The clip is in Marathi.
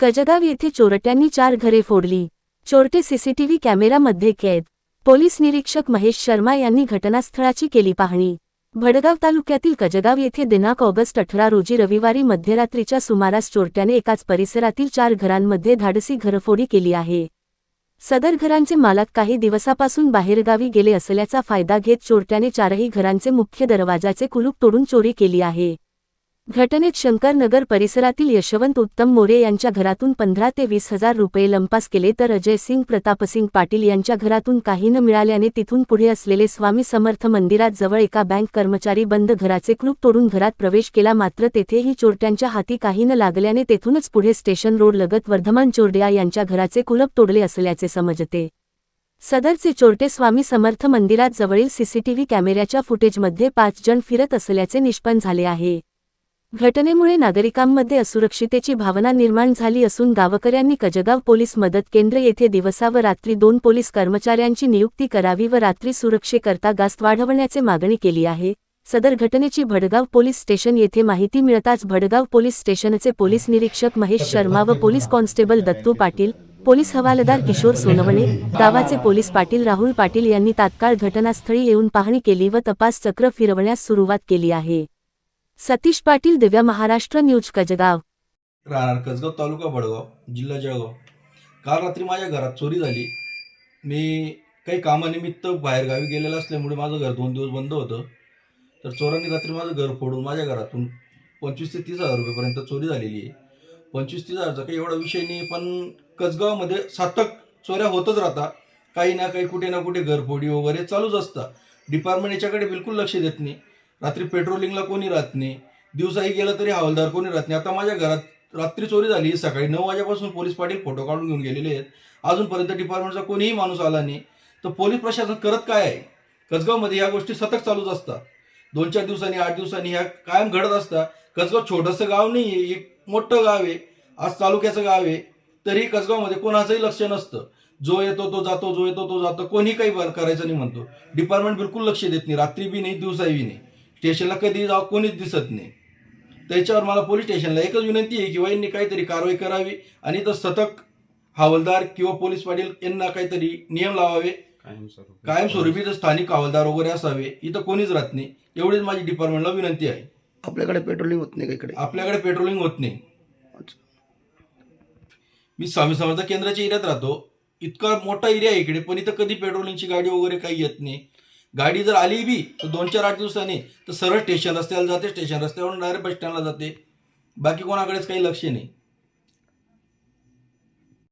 कजगाव येथे चोरट्यांनी चार घरे फोडली. चोरटे सीसीटीव्ही कॅमेरामध्ये कैद. पोलीस निरीक्षक महेश शर्मा यांनी घटनास्थळाची केली पाहणी. भडगाव तालुक्यातील कजगाव येथे दिनांक ऑगस्ट अठरा रोजी रविवारी मध्यरात्रीच्या सुमारास चोरट्याने एकाच परिसरातील चार घरांमध्ये धाडसी घरफोडी केली आहे. सदर घरांचे मालक काही दिवसापासून बाहेरगावी गेले असल्याचा फायदा घेत चोरट्याने चारही घरांचे मुख्य दरवाजाचे कुलूप तोडून चोरी केली आहे. घटनेत शंकरनगर परिसरातील यशवंत उत्तम मोरे यांच्या घरातून पंधरा ते वीस हजार रुपये लंपास केले तर अजय सिंग प्रतापसिंग पाटील यांच्या घरातून काही न मिळाल्याने तिथून पुढे असलेले स्वामी समर्थ मंदिरात जवळ एका बँक कर्मचारी बंद घराचे क्लूप तोडून घरात प्रवेश केला. मात्र तेथेही चोरट्यांच्या हाती काही न लागल्याने तेथूनच पुढे स्टेशन रोड लगत वर्धमान चोरडिया यांच्या घराचे कुलप तोडले असल्याचे समजते. सदरचे चोरटे स्वामी समर्थ मंदिरात जवळील सीसीटीव्ही कॅमेऱ्याच्या फुटेजमध्ये पाच जण फिरत असल्याचे निष्पन्न झाले आहे. घटनेमुळे नागरिकांमध्ये असुरक्षितेची भावना निर्माण झाली असून गावकऱ्यांनी कजगाव पोलीस मदत केंद्र येथे दिवसा व रात्री दोन पोलीस कर्मचाऱ्यांची नियुक्ती करावी व रात्री सुरक्षेकरता गास्त वाढवण्याचे मागणी केली आहे. सदर घटनेची भडगाव पोलीस स्टेशन येथे माहिती मिळताच भडगाव पोलीस स्टेशनचे पोलीस निरीक्षक महेश शर्मा व police constable Dattu Patil police हवालदार किशोर सोनवणे गावाचे पोलीस पाटील राहुल पाटील यांनी तात्काळ घटनास्थळी येऊन पाहणी केली व तपास चक्र फिरवण्यास सुरुवात केली आहे. सतीश पाटील दिव्या महाराष्ट्र न्यूज कजगाव राहणार कसगाव तालुका बडगाव जिल्हा जळगाव. काल रात्री माझ्या घरात चोरी झाली. मी काही कामानिमित्त बाहेरगावी गेलेलं असल्यामुळे माझं घर दोन दिवस बंद होतं. तर चोरांनी रात्री माझं घर फोडून माझ्या घरातून पंचवीस ते तीस हजार रुपयेपर्यंत चोरी झालेली आहे. पंचवीस तीस हजारचा काही एवढा विषय नाही पण कसगावमध्ये सातक चोऱ्या होतच राहतात. काही ना काही कुठे ना कुठे घरफोडी वगैरे चालूच असतात. डिपार्टमेंट याच्याकडे बिलकुल लक्ष देत नाही. रात्री पेट्रोलिंगला कोणी राहत नाही. दिवसाही गेलं तरी हवालदार कोणी राहत नाही. आता माझ्या घरात रात्री चोरी झाली सकाळी नऊ वाजेपासून पोलीस पाटील फोटो काढून घेऊन गेलेले आहेत. अजूनपर्यंत डिपार्टमेंटचा कोणीही माणूस आला नाही. तर पोलीस प्रशासन करत काय आहे? कसगावमध्ये ह्या गोष्टी सतत चालूच असतात. दोन चार दिवसांनी आठ दिवसांनी ह्या कायम घडत असतात. कसगाव छोटंसं गाव नाही आहे एक मोठं गाव आहे. आज तालुक्याचं गाव आहे. तरी कसगावमध्ये कोणाचंही लक्ष नसतं. जो येतो तो जातो जो येतो तो जातो. कोणी काही बंद करायचं नाही म्हणतो. डिपार्टमेंट बिलकुल लक्ष देत नाही. रात्री बी नाही दिवसाही बी नाही. स्टेशनला कधी जाऊ कोणीच दिसत नाही. त्याच्यावर मला पोलीस स्टेशनला एकच विनंती आहे की यांनी काहीतरी कारवाई करावी आणि तर सतत हवालदार किंवा पोलीस पाटील यांना काहीतरी नियम लावावे. कायमस्वरूपी. तर स्थानिक हवालदार वगैरे असावे. इथं कोणीच राहत नाही. एवढीच माझी डिपार्टमेंटला विनंती आहे. आपल्याकडे पेट्रोलिंग होत नाही का इकडे? आपल्याकडे पेट्रोलिंग होत नाही. मी स्वामी समर्थ केंद्राच्या एरियात राहतो. इतका मोठा एरिया आहे इकडे पण इथं कधी पेट्रोलिंगची गाडी वगैरे काही येत नाही. गाडी जर आली बी तर दोन चार आठ दिवसांनी तर सरळ स्टेशन रस्त्याला जाते स्टेशन रस्त्यावरून डायरेक्ट बस स्टँडला जाते. बाकी कोणाकडेच काही लक्ष नाही.